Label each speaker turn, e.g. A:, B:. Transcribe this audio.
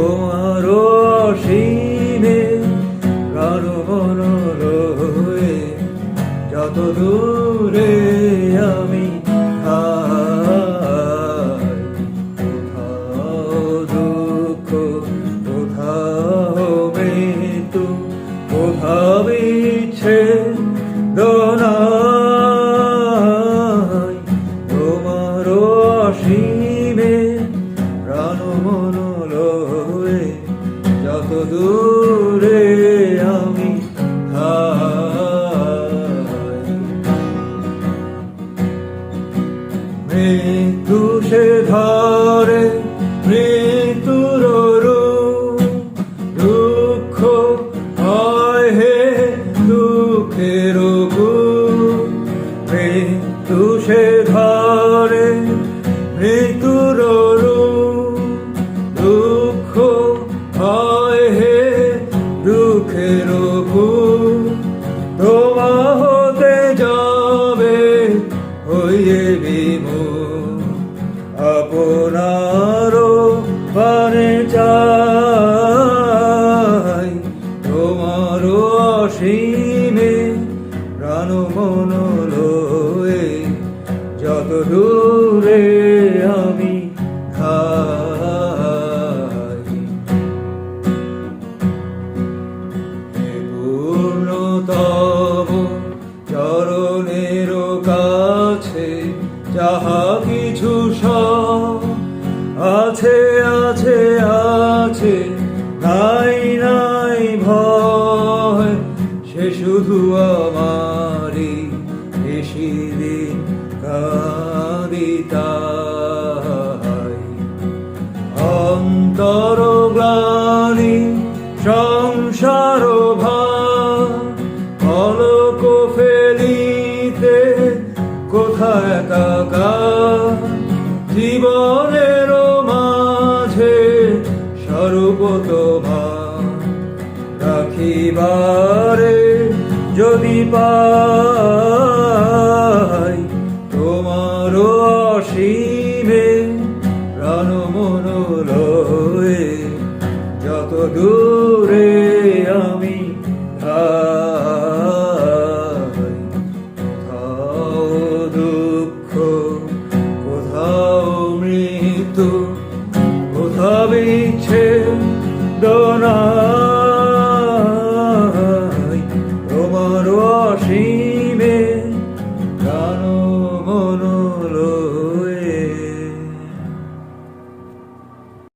A: তোমার অসীমে প্রাণ মন রয়ে যত দূরে মৃত্যু সে ধরে মৃত্যুর দুঃখ হয় হে দুঃখের মৃত্যু সে ধরে মৃত্যুর তোমার অসীমে প্রাণ মন লয়ে যত দূরে আমি যাহা কিছু আছে আছে আছে নাই শুধু আমারই বেশি দিন কাঁদিতাই অন্তর গ্লানি সংসার ভালক ফেলিতে কোথায় কাকা জীবনের যদি পাই। তোমার অসীমে প্রাণ মন লয়ে যত দূরে